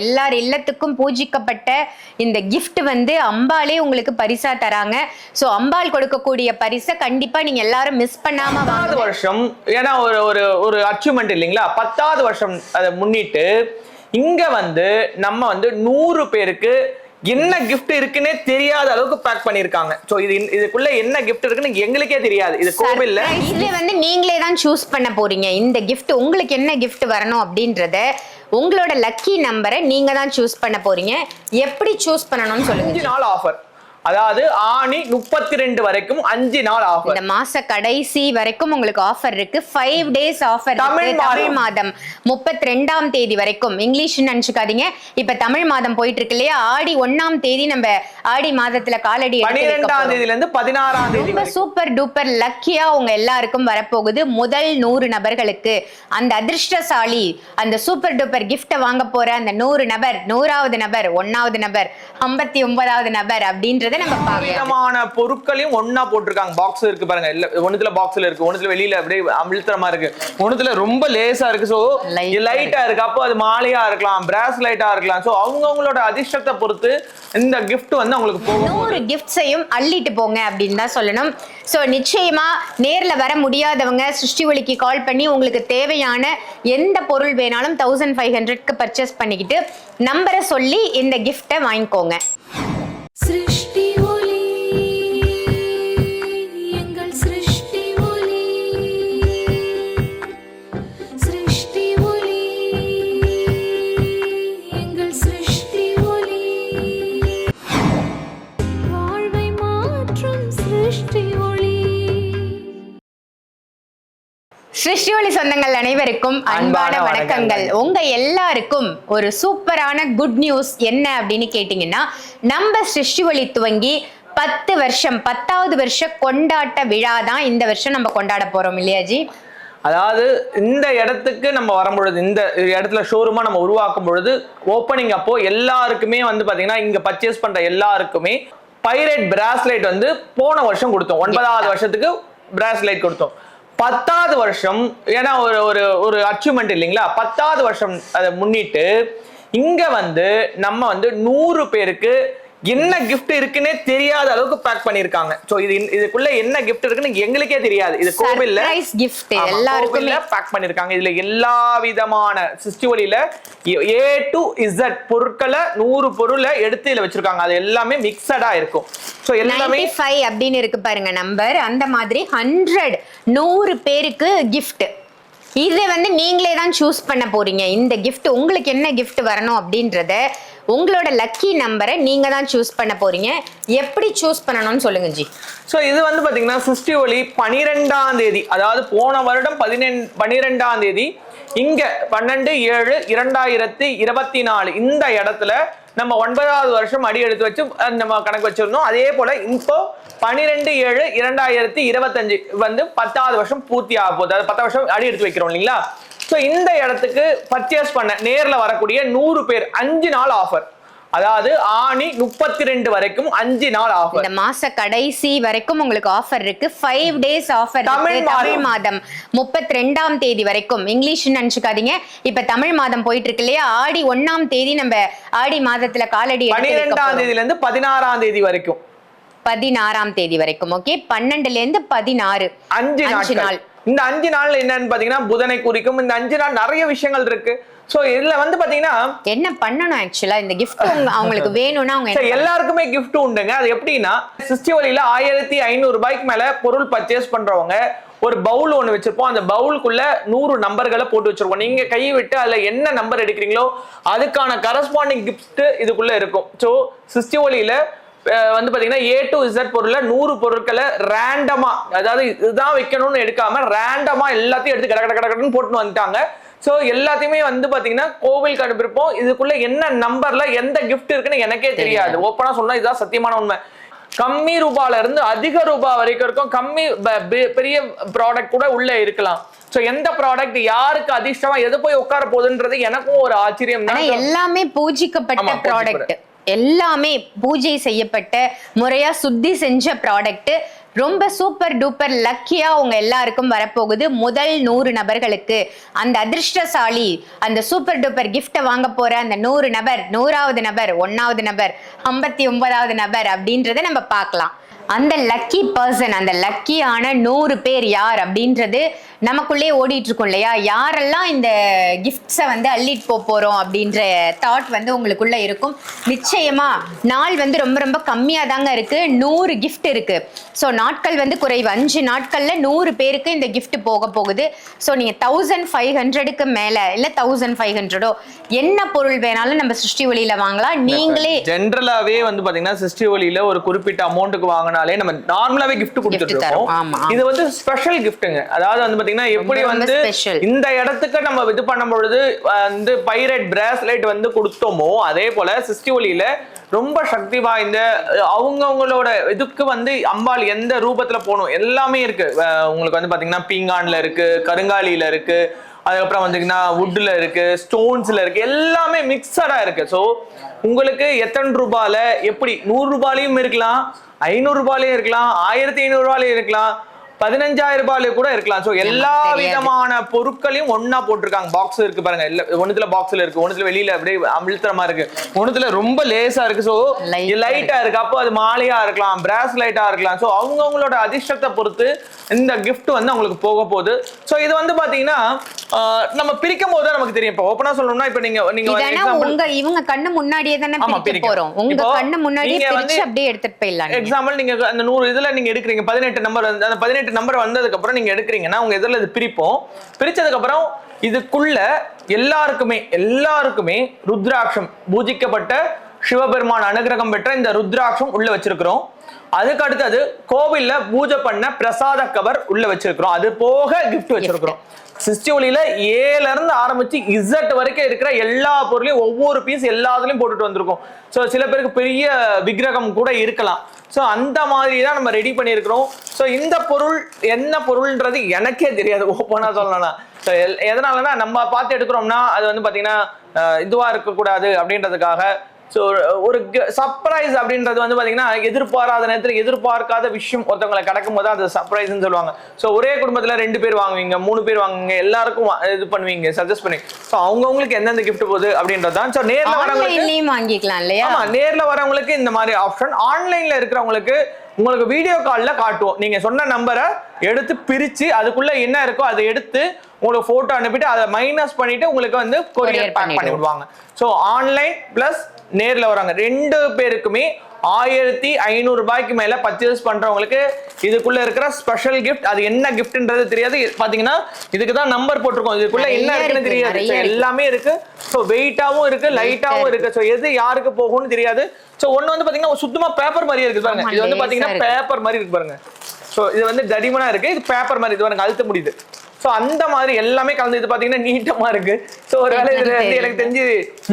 எல்லார் இல்லத்துக்கும் பூஜிக்கப்பட்ட இந்த gift வந்து அம்பாலே உங்களுக்கு பரிசா தராங்க. சோ அம்பாள் கொடுக்கக்கூடிய பரிசை கண்டிப்பா நீங்க எல்லாரும் மிஸ் பண்ணாம பத்தாவது வருஷம் ஏன்னா ஒரு ஒரு ஒரு அச்சீவ்மெண்ட் இல்லைங்களா? பத்தாவது வருஷம் அதை முன்னிட்டு இங்க வந்து நம்ம வந்து நூறு பேருக்கு என்ன gift இருக்குன்னே தெரியாத அளவுக்கு பேக் பண்ணிருக்காங்க சோ இது இதுக்குள்ள என்ன gift இருக்குன்னு எங்களுக்கே தெரியாது. இது கோவில்ல. இதுல வந்து நீங்களே தான் சூஸ் பண்ண போறீங்க. இந்த gift உங்களுக்கு என்ன gift வரணும் அப்படின்றத உங்களோட லக்கி நம்பரை நீங்க தான் சூஸ் பண்ண போறீங்க. எப்படி சூஸ் பண்ணணும்னு சொல்லுங்க. நாள் ஆஃபர் அதாவது ஆணி முப்பத்தி ரெண்டு வரைக்கும் அஞ்சு நாள் ஆஃபர் இந்த மாச கடைசி வரைக்கும் உங்களுக்கு ஆஃபர் இருக்கு. ஃபைவ் டேஸ் ஆஃபர் தமிழ் மாதம். முப்பத்தி ரெண்டாம் தேதி வரைக்கும். இங்கிலீஷ் நினைச்சுக்காதீங்க. இப்ப தமிழ் மாதம் போயிட்டு இருக்கு இல்லையா? ஆடி ஒண்ணாம் தேதி நம்ம ஆடி மாதத்துல காலடி போறோம். தேதியில இருந்து பதினாறாம் தேதி ரொம்ப சூப்பர் டூப்பர் லக்கியா உங்க எல்லாருக்கும் வரப்போகுது. முதல் நூறு நபர்களுக்கு அந்த அதிர்ஷ்டசாலி அந்த சூப்பர் டூப்பர் கிஃப்ட வாங்க போற அந்த நூறு நபர் நூறாவது நபர் ஒன்னாவது நபர் ஐம்பத்தி ஒன்பதாவது நபர் அப்படின்றத நம்ம பார்க்கலாம் விதமான பொருட்களையும் ஒண்ணா போட்டிருக்காங்க. பாக்ஸ் இருக்கு பாருங்க. இல்ல ஒண்ணுத்துல பாக்ஸ்ல இருக்கு. ஒண்ணுத்துல வெளியில அப்படியே அமிழ்த்தரமா இருக்கு. ஒண்ணுத்துல ரொம்ப லேசா இருக்கு. சோ லைட்டா இருக்கு. அப்போ அது மாலையா இருக்கலாம். பிராஸ் லைட்டா இருக்கலாம். சோ அவங்கவங்களோட அதிர்ஷ்டத்தை பொறுத்து இந்த gift வந்து அவங்களுக்கு போகும் நூறு கிஃப்ட்ஸையும் அள்ளிட்டு போங்க அப்படின்னு தான் சொல்லணும். ஸோ நிச்சயமா நேர்ல வர முடியாதவங்க சிருஷ்டி ஒலிக்கு கால் பண்ணி உங்களுக்கு தேவையான எந்த பொருள் வேணாலும் தௌசண்ட் ஃபைவ் ஹண்ட்ரட்க்கு பர்ச்சேஸ் பண்ணிக்கிட்டு நம்பரை சொல்லி இந்த கிஃப்டை வாங்கிக்கோங்க. சிருஷ்டி ஒளி சொந்தங்கள் அனைவருக்கும் அன்பான வணக்கங்கள். உங்க எல்லாருக்கும் ஒரு சூப்பரான குட் நியூஸ் என்ன அப்படின்னு கேட்டிங்கன்னா நம்ம சிருஷ்டி ஒளி துவங்கி பத்து வருஷம் பத்தாவது வருஷ கொண்டாட்ட விழா தான் இந்த வருஷம் நம்ம கொண்டாட போறோம் இல்லையா ஜி? அதாவது இந்த இடத்துக்கு நம்ம வரும்பொழுது இந்த இடத்துல ஷோரூமா நம்ம உருவாக்கும் பொழுது ஓப்பனிங் அப்போ எல்லாருக்குமே வந்து பாத்தீங்கன்னா இங்க பர்ச்சேஸ் பண்ற எல்லாருக்குமே பைரேட் பிராஸ்லைட் வந்து போன வருஷம் கொடுத்தோம். ஒன்பதாவது வருஷத்துக்கு பிராஸ்லைட் கொடுத்தோம். பத்தாவது வருஷம் ஏன்னா ஒரு ஒரு ஒரு அச்சீவ்மெண்ட் இல்லைங்களா? பத்தாவது வருஷம் அதை முன்னிட்டு இங்க வந்து நம்ம வந்து நூறு பேருக்கு என்ன gift இருக்குன்னே தெரியாத அளவுக்கு பேக் பண்ணிருக்காங்க சோ இது இதுக்குள்ள என்ன gift இருக்குன்னு எங்களுக்கே தெரியாது. இது கோவில்ல கிஃப்ட் எல்லாருக்குமே. பேக் பண்ணிருக்காங்க இதுல எல்லா விதமான சிஸ்டி ஒலியில ஏ டு இசட் பொருட்களை நூறு பொருளை எடுத்து இதுல வச்சிருக்காங்க. அது எல்லாமே மிக்சடா இருக்கும். சோ எல்லாமே 95 அப்படின்னு இருக்கு பாருங்க நம்பர் அந்த மாதிரி ஹண்ட்ரட் நூறு பேருக்கு கிஃப்ட் இதை வந்து நீங்களே தான் சூஸ் பண்ண போறீங்க. இந்த கிஃப்ட் உங்களுக்கு என்ன கிஃப்ட் வரணும் அப்படின்றத உங்களோட லக்கி நம்பரை நீங்க தான் சூஸ் பண்ண போறீங்க. எப்படி சூஸ் பண்ணணும்னு சொல்லுங்க ஜி. ஸோ இது வந்து பாத்தீங்கன்னா சிஸ்டி ஒலி பனிரெண்டாம் தேதி அதாவது போன வருடம் பதினெண் பனிரெண்டாம் தேதி இங்க பன்னெண்டு ஏழு இரண்டாயிரத்தி இருபத்தி நாலு இந்த இடத்துல நம்ம ஒன்பதாவது வருஷம் அடி எடுத்து வச்சு நம்ம கணக்கு வச்சிருந்தோம். அதே போல இப்போ பனிரெண்டு ஏழு இரண்டாயிரத்தி இருபத்தஞ்சு வந்து பத்தாவது வருஷம் பூர்த்தி ஆக போகுது. அதாவது பத்தாவது வருஷம் அடி எடுத்து வைக்கிறோம் இல்லைங்களா? ஸோ இந்த இடத்துக்கு பர்ச்சேஸ் பண்ண நேர்ல வரக்கூடிய நூறு பேர் அஞ்சு நாள் ஆஃபர் அதாவது ஆணி முப்பத்தி ரெண்டு வரைக்கும் அஞ்சு நாள் ஆஃபர் இந்த மாச கடைசி வரைக்கும் உங்களுக்கு ஆஃபர் இருக்கு. ஃபைவ் டேஸ் ஆஃபர் தமிழ் மாதம். முப்பத்தி ரெண்டாம் தேதி வரைக்கும். இங்கிலீஷ் நினைச்சுக்காதீங்க. இப்ப தமிழ் மாதம் போயிட்டு இருக்கு இல்லையா? ஆடி ஒண்ணாம் தேதி நம்ம ஆடி மாதத்துல காலடி போறோம். தேதியில இருந்து பதினாறாம் தேதி வரைக்கும். பதினாறாம் தேதி வரைக்கும் ஓகே பன்னெண்டுல இருந்து பதினாறு. அஞ்சு அஞ்சு நாள். இந்த அஞ்சு நாள் என்னன்னு பாத்தீங்கன்னா புதனை குறிக்கும். இந்த அஞ்சு நாள் நிறைய விஷயங்கள் இருக்கு. சோ இதுல வந்து பாத்தீங்கன்னா என்ன பண்ணணும் ஆக்சுவலா இந்த gift உங்க அவங்களுக்கு வேணும்னா அவங்க எல்லாருக்குமே gift உண்டுங்க. அது எப்படின்னா சிஸ்டி வழியில ஆயிரத்தி ஐநூறு ரூபாய்க்கு மேல பொருள் பர்ச்சேஸ் பண்றவங்க ஒரு பவுல் ஒன்று வச்சிருப்போம். அந்த பவுலுக்குள்ள நூறு நம்பர்களை போட்டு வச்சிருப்போம் நீங்க கை விட்டு அதுல என்ன நம்பர் எடுக்கிறீங்களோ அதுக்கான கரஸ்பாண்டிங் gift இதுக்குள்ள இருக்கும். ஸோ சிஸ்டி ஒலியில வந்து பாத்தீங்கன்னா ஏ டு இசட் பொருள்ல நூறு பொருட்களை ரேண்டமா அதாவது இதுதான் வைக்கணும்னு எடுக்காம ரேண்டமா எல்லாத்தையும் எடுத்து கட கட கட கடன்னு போட்டுன்னு வந்துட்டாங்க. ஸோ எல்லாத்தையுமே வந்து பாத்தீங்கன்னா கோவிலுக்கு அனுப்பியிருப்போம். இதுக்குள்ள என்ன நம்பர்ல எந்த gift இருக்குன்னு எனக்கே தெரியாது. ஓப்பனா சொன்னா இதுதான் சத்தியமான உண்மை. கம்மி ரூபால இருந்து அதிக ரூபாய் வரைக்கும் இருக்கும். கம்மி பெரிய ப்ராடக்ட் கூட உள்ள இருக்கலாம். சோ எந்த ப்ராடக்ட் யாருக்கு அதிர்ஷ்டமா எது போய் உட்கார போகுதுன்றது எனக்கும் ஒரு ஆச்சரியம் தான். எல்லாமே பூஜிக்கப்பட்ட ப்ராடக்ட் எல்லாமே பூஜை செய்யப்பட்ட முறையாக சுத்தி செஞ்ச ப்ராடக்ட்டு ரொம்ப சூப்பர் டூப்பர் லக்கியாக உங்கள் எல்லாருக்கும் வரப்போகுது முதல் நூறு நபர்களுக்கு. அந்த அதிர்ஷ்டசாலி அந்த சூப்பர் டூப்பர் கிஃப்ட்டை வாங்க போகிற அந்த நூறு நபர் நூறாவது நபர் ஒன்றாவது நபர் ஐம்பத்தி ஒன்பதாவது நபர் அப்படின்றத நம்ம பார்க்கலாம். அந்த லக்கி பர்சன் அந்த லக்கியான நூறு பேர் யார் அப்படின்றது நமக்குள்ளே ஓடிட்டு இருக்கும் இல்லையா? யாரெல்லாம் இந்த கிஃப்ட்ஸை வந்து அள்ளிட்டு போக போறோம் அப்படின்ற தாட் வந்து உங்களுக்குள்ள இருக்கும். நிச்சயமா நாள் வந்து ரொம்ப ரொம்ப கம்மியாக தாங்க இருக்கு. நூறு கிஃப்ட் இருக்கு. ஸோ நாட்கள் வந்து குறைவு. அஞ்சு நாட்கள்ல நூறு பேருக்கு இந்த gift போக போகுது. ஸோ நீங்க தௌசண்ட் ஃபைவ் ஹண்ட்ரடுக்கு மேல இல்ல தௌசண்ட் ஃபைவ் ஹண்ட்ரடோ என்ன பொருள் வேணாலும் நம்ம சிருஷ்டி ஒளியில வாங்கலாம். நீங்களே ஜென்ரலாவே வந்து பாத்தீங்கன்னா சிஸ்டி ஒலியில ஒரு குறிப்பிட்ட அமௌண்ட்டுக்கு வாங்கினாலே நம்ம நார்மலாவே gift கொடுத்துட்டு தரோம். இருக்கோம். இது வந்து ஸ்பெஷல் கிஃப்ட்டுங்க அதாவது வந்து பாத்தீங்கன்னா எப்படி வந்து. இந்த இடத்துக்கு நம்ம இது பண்ணும் பொழுது வந்து பைரட் பிராஸ்லைட் வந்து கொடுத்தோமோ அதே போல சிஸ்டி ஒலியில ரொம்ப சக்தி வாய்ந்த அவங்கவுங்களோட இதுக்கு வந்து அம்பாள் எந்த ரூபத்துல போகணும் எல்லாமே இருக்கு உங்களுக்கு வந்து பாத்தீங்கன்னா பீங்கான்ல இருக்கு கருங்காலியில இருக்கு அதுக்கப்புறம் வந்தீங்கன்னா வுட்ல இருக்கு ஸ்டோன்ஸ்ல இருக்கு எல்லாமே மிக்சடா இருக்கு ஸோ உங்களுக்கு எத்தனை ரூபாயில எப்படி நூறு ரூபாயிலையும் இருக்கலாம் ஐநூறு ரூபாயிலையும் இருக்கலாம் ஆயிரத்தி ஐநூறு ரூபாயிலையும் இருக்கலாம் பதினஞ்சாயிரம் ரூபாயில கூட இருக்கலாம். ஸோ எல்லா. விதமான பொருட்களையும் ஒண்ணா போட்டிருக்காங்க. பாக்ஸ் இருக்கு பாருங்க. இல்ல ஒண்ணுத்துல பாக்ஸ்ல இருக்கு ஒண்ணுத்துல வெளியில அப்படியே அமிழ்த்தரமா இருக்கு. ஒண்ணுத்துல ரொம்ப லேசா இருக்கு. ஸோ லைட்டா இருக்கு. அப்போ அது மாலையா இருக்கலாம் பிராஸ் லைட்டா இருக்கலாம். ஸோ அவங்கவுங்களோட அதிர்ஷ்டத்தை பொறுத்து இந்த gift வந்து அவங்களுக்கு போக போகுது. ஸோ இது வந்து பாத்தீங்கன்னா நம்ம பிரிக்கும் போது நமக்கு தெரியும். இப்போ ஓப்பனா சொல்லணும்னா இப்போ நீங்க நீங்க உங்க இவங்க கண்ணு முன்னாடியே தானே பிரிக்க. போறோம். உங்க கண்ணு முன்னாடியே பிரிச்சு அப்படியே எடுத்துட்டு போயிடலாம். எக்ஸாம்பிள் நீங்க அந்த நூறு இதுல நீங்க எடுக்கிறீங்க. பதினெட்டு நம்பர் வந்து அந்த பதினெட்டு நம்பர் வந்ததுக்கு அப்புறம் நீங்க எடுக்கிறீங்கன்னா உங்க எதிரில் இது பிரிப்போம். பிரிச்சதுக்கு அப்புறம் இதுக்குள்ள எல்லாருக்குமே எல்லாருக்குமே ருத்ராட்சம் பூஜிக்கப்பட்ட சிவபெருமான் அனுகிரகம் பெற்ற இந்த ருத்ராட்சம் உள்ள வச்சிருக்கிறோம். அதுக்கு அடுத்தது கோவில்ல பூஜை பண்ண பிரசாத கவர் உள்ள வச்சிருக்கிறோம். அது போக gift. வச்சிருக்கிறோம். சிஸ்டி ஒளியில ஏல இருந்து ஆரம்பிச்சு இசட் வரைக்கும் இருக்கிற எல்லா பொருளையும் ஒவ்வொரு பீஸ் எல்லாத்துலயும் போட்டுட்டு வந்திருக்கோம். ஸோ சில பேருக்கு பெரிய விக்கிரகம் கூட இருக்கலாம். ஸோ அந்த மாதிரி தான் நம்ம ரெடி பண்ணியிருக்கிறோம். ஸோ இந்த பொருள் என்ன பொருள்ன்றது எனக்கே தெரியாது. ஓப்பனாக சொல்லணும்னா. ஸோ எதனாலனா நம்ம பார்த்து எடுக்கிறோம்னா அது வந்து பார்த்தீங்கன்னா இதுவாக இருக்கக்கூடாது அப்படின்றதுக்காக ஸோ ஒரு சர்ப்ரைஸ் அப்படின்றது வந்து பார்த்தீங்கன்னா எதிர்பாராத நேரத்தில் எதிர்பார்க்காத விஷயம் ஒருத்தவங்களை கிடக்கும் போது அது சர்ப்ரைஸ்னு சொல்லுவாங்க. ஸோ ஒரே குடும்பத்தில் ரெண்டு பேர் வாங்குவீங்க மூணு பேர் வாங்குவீங்க எல்லாருக்கும் இது பண்ணுவீங்க சஜஸ்ட் பண்ணி. ஸோ அவங்கவுங்களுக்கு எந்தெந்த gift போகுது அப்படின்றது தான். ஸோ நேரில் வரவங்களுக்கு வாங்கிக்கலாம் இல்லையா? ஆமா நேர்ல வரவங்களுக்கு இந்த மாதிரி ஆப்ஷன் ஆன்லைன்ல இருக்கிறவங்களுக்கு உங்களுக்கு வீடியோ கால்ல காட்டுவோம். நீங்க சொன்ன நம்பரை எடுத்து பிரிச்சு அதுக்குள்ள என்ன இருக்கோ அதை எடுத்து உங்களுக்கு போட்டோ அனுப்பிட்டு அதை மைனஸ் பண்ணிட்டு உங்களுக்கு வந்து கொரியர் பேக் பண்ணி. விடுவாங்க ஸோ ஆன்லைன் பிளஸ் நேர்ல வராங்க. ரெண்டு பேருக்குமே ஆயிரத்தி ஐநூறு ரூபாய்க்கு மேல பர்ச்சேஸ் பண்றவங்களுக்கு இதுக்குள்ள இருக்கிற ஸ்பெஷல் gift. அது என்ன கிஃப்ட்ன்றது தெரியாது. பாத்தீங்கன்னா இதுக்கு தான் நம்பர் போட்டிருக்கோம். இதுக்குள்ள என்ன இருக்குன்னு இருக்கு, தெரியாது. எல்லாமே இருக்கு. ஸோ வெயிட்டாவும் இருக்கு லைட்டாவும் இருக்கு. ஸோ எது யாருக்கு போகும்னு தெரியாது. ஸோ ஒண்ணு வந்து பாத்தீங்கன்னா சுத்தமா பேப்பர் மாதிரியே இருக்கு பாருங்க. இது வந்து பாத்தீங்கன்னா. பேப்பர் மாதிரி இருக்கு பாருங்க. ஸோ இது வந்து தடிமனா இருக்கு. இது பேப்பர் மாதிரி. இது பாருங்க அழுத்த முடியுது. ஸோ அந்த மாதிரி எல்லாமே கலந்து இது பாத்தீங்கன்னா நீட்டமா இருக்கு. ஸோ ஒரு வேளை இதுல வந்து எனக்கு தெரிஞ்சு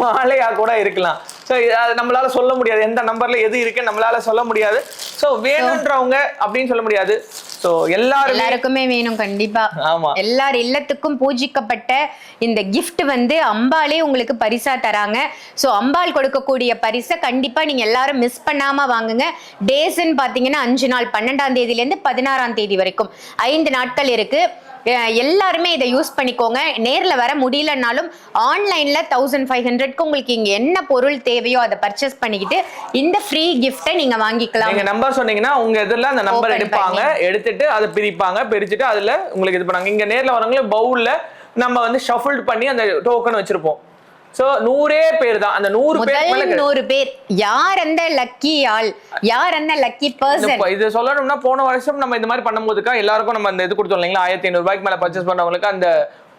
மாலையா கூட இருக்கலாம். ஸோ அது நம்மளால சொல்ல முடியாது. எந்த நம்பர்ல எது இருக்கு நம்மளால சொல்ல முடியாது. ஸோ வேணுன்றவங்க அப்படின்னு சொல்ல முடியாது. ஸோ எல்லாருமே எல்லாருக்குமே வேணும் கண்டிப்பா. ஆமா. எல்லார் இல்லத்துக்கும் பூஜிக்கப்பட்ட இந்த gift வந்து அம்பாலே உங்களுக்கு பரிசா தராங்க. சோ அம்பாள் கொடுக்கக்கூடிய பரிசை கண்டிப்பா நீங்க எல்லாரும் மிஸ் பண்ணாம வாங்குங்க. டேஸ்ன்னு பாத்தீங்கன்னா அஞ்சு நாள் பன்னெண்டாம் தேதியில இருந்து பதினாறாம் தேதி வரைக்கும். ஐந்து நாட்கள் இருக்கு. எல்லாருமே இதை யூஸ் பண்ணிக்கோங்க. நேர்ல வர முடியலனாலும் ஆன்லைன்ல தௌசண்ட் ஃபைவ் ஹண்ட்ரட்க்கு உங்களுக்கு இங்க என்ன பொருள் தேவையோ அதை பர்ச்சேஸ் பண்ணிக்கிட்டு இந்த ஃப்ரீ கிஃப்ட்டை நீங்க வாங்கிக்கலாம். நீங்க நம்பர் சொன்னீங்கன்னா உங்க எதிரில் அந்த நம்பர் எடுப்பாங்க. எடுத்துட்டு அதை பிரிப்பாங்க. பிரிச்சுட்டு அதுல உங்களுக்கு இது பண்ணாங்க. இங்க நேர்ல வரவங்களே பவுல்ல நம்ம வந்து ஷஃபிள்ட் பண்ணி அந்த டோக்கன் வச்சிருப்போம். சோ நூறே பேர் தான் அந்த நூறு பேர். நூறு பேர். யார் அந்த லக்கி ஆள்? யார் அந்த லக்கி பர்சன் இது சொல்லணும்னா போன வருஷம் நம்ம இந்த மாதிரி பண்ணும்போதுக்கா எல்லாருக்கும் நம்ம அந்த இது கொடுத்தோம் இல்லைங்களா? ஆயிரத்தி ஐநூறு ரூபாய்க்கு மேல பர்ச்சேஸ் பண்ணவங்களுக்கு அந்த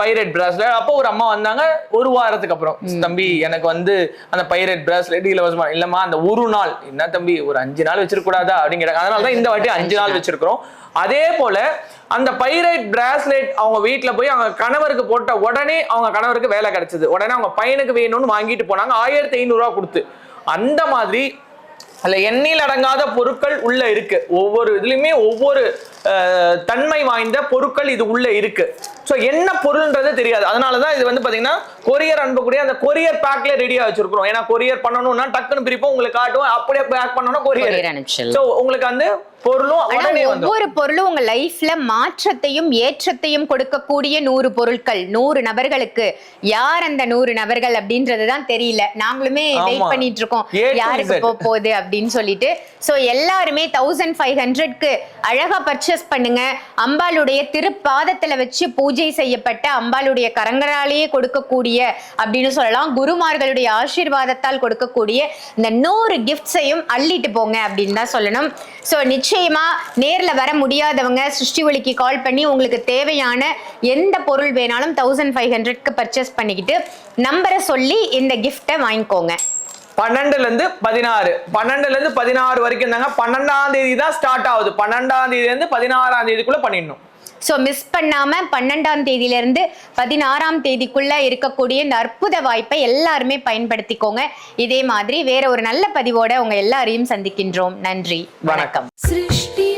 பைரட் பிராஸ்லெட் அப்போ ஒரு அம்மா வந்தாங்க ஒரு வாரத்துக்கு அப்புறம். தம்பி எனக்கு வந்து அந்த பைரட் பிராஸ்லெட் இலவசமா இல்லம்மா அந்த ஒரு நாள். என்ன தம்பி ஒரு அஞ்சு நாள் வச்சிருக்க கூடாதா அப்படிங்கிறாங்க அதனால தான் இந்த வாட்டி அஞ்சு நாள் வச்சிருக்கிறோம். அதே போல அந்த பைரட் பிராஸ்லெட் அவங்க வீட்ல போய் அவங்க கணவருக்கு போட்ட உடனே அவங்க கணவருக்கு வேலை கிடைச்சது. உடனே அவங்க பையனுக்கு வேணும்னு வாங்கிட்டு போனாங்க. ஆயிரத்தி ஐநூறு ரூபா கொடுத்து. அந்த மாதிரி அதுல எண்ணில் அடங்காத பொருட்கள் உள்ள இருக்கு. ஒவ்வொரு இதுலயுமே ஒவ்வொரு தன்மை வாய்ந்த பொருட்கள் இது உள்ள இருக்கு. ஸோ என்ன பொருள்ன்றது தெரியாது. அதனாலதான் இது வந்து பாத்தீங்கன்னா கொரியர் அனுப்பக்கூடிய அந்த கொரியர் பேக்ல ரெடியா வச்சிருக்கிறோம். ஏன்னா கொரியர் பண்ணணும்னா டக்குன்னு பிரிப்போம் உங்களுக்கு காட்டுவோம் அப்படியே பேக் பண்ணணும் Courier. கொரியர். ஸோ உங்களுக்கு வந்து பொருளும் உடனே ஒவ்வொரு பொருளும் உங்க லைஃப்ல மாற்றத்தையும் ஏற்றத்தையும் கொடுக்கக்கூடிய நூறு பொருட்கள் நூறு நபர்களுக்கு. யார் அந்த நூறு நபர்கள் அப்படின்றதுதான் தெரியல. நாங்களுமே வெயிட். பண்ணிட்டு இருக்கோம் யாருக்கு. போக போகுது அப்படின்னு சொல்லிட்டு. சோ எல்லாருமே தௌசண்ட் ஃபைவ் ஹண்ட்ரட்க்கு அழகா பர்ச்சேஸ் பண்ணுங்க. அம்பாளுடைய திருப்பாதத்துல வச்சு பூஜை செய்யப்பட்ட அம்பாளுடைய கரங்களாலேயே கொடுக்கக்கூடிய அப்படின்னு சொல்லலாம். குருமார்களுடைய ஆசீர்வாதத்தால் கொடுக்கக்கூடிய இந்த நூறு கிஃப்ட்ஸையும் அள்ளிட்டு போங்க அப்படின்னு தான் சொல்லணும். ஸோ நிச்சயமா நேர்ல வர முடியாதவங்க சிருஷ்டி ஒளிக்கு கால் பண்ணி உங்களுக்கு தேவையான எந்த பொருள் வேணாலும் தௌசண்ட் ஃபைவ் ஹண்ட்ரட்க்கு பர்ச்சேஸ் பண்ணிக்கிட்டு நம்பரை சொல்லி இந்த கிஃப்ட்டை வாங்கிக்கோங்க. பன்னெண்டுல இருந்து பதினாறு. பன்னெண்டுல இருந்து பதினாறு வரைக்கும் தாங்க. பன்னெண்டாம் தேதி தான் ஸ்டார்ட் ஆகுது. பன்னெண்டாம் தேதியில இருந்து பதினாறாம் தேதிக்குள்ள பண்ணிடணும். ஸோ மிஸ் பண்ணாமல் பன்னெண்டாம் தேதியிலேருந்து பதினாறாம் தேதிக்குள்ளே இருக்கக்கூடிய இந்த அற்புத வாய்ப்பை எல்லாருமே பயன்படுத்திக்கோங்க. இதே மாதிரி வேற ஒரு நல்ல பதிவோட உங்கள் எல்லாரையும் சந்திக்கின்றோம். நன்றி. வணக்கம். சிருஷ்டி